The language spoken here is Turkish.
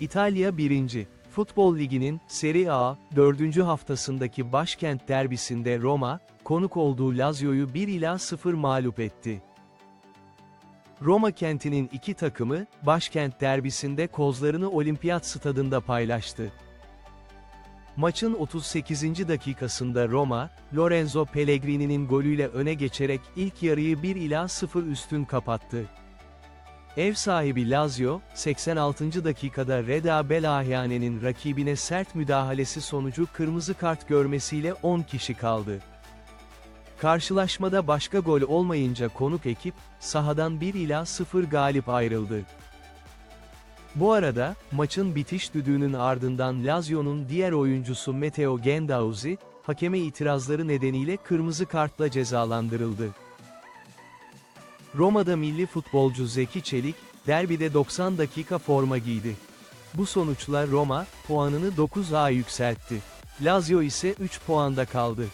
İtalya 1. Futbol Ligi'nin Serie A 4. haftasındaki başkent derbisinde Roma, konuk olduğu Lazio'yu 1 ila 0 mağlup etti. Roma kentinin iki takımı, başkent derbisinde kozlarını olimpiyat stadında paylaştı. Maçın 38. dakikasında Roma, Lorenzo Pellegrini'nin golüyle öne geçerek ilk yarıyı 1 ila 0 üstün kapattı. Ev sahibi Lazio, 86. dakikada Reda Belahiane'nin rakibine sert müdahalesi sonucu kırmızı kart görmesiyle 10 kişi kaldı. Karşılaşmada başka gol olmayınca konuk ekip, sahadan 1 ila 0 galip ayrıldı. Bu arada, maçın bitiş düdüğünün ardından Lazio'nun diğer oyuncusu Matteo Gendauzi, hakeme itirazları nedeniyle kırmızı kartla cezalandırıldı. Roma'da milli futbolcu Zeki Çelik, derbide 90 dakika forma giydi. Bu sonuçla Roma, puanını 9'a yükseltti. Lazio ise 3 puanda kaldı.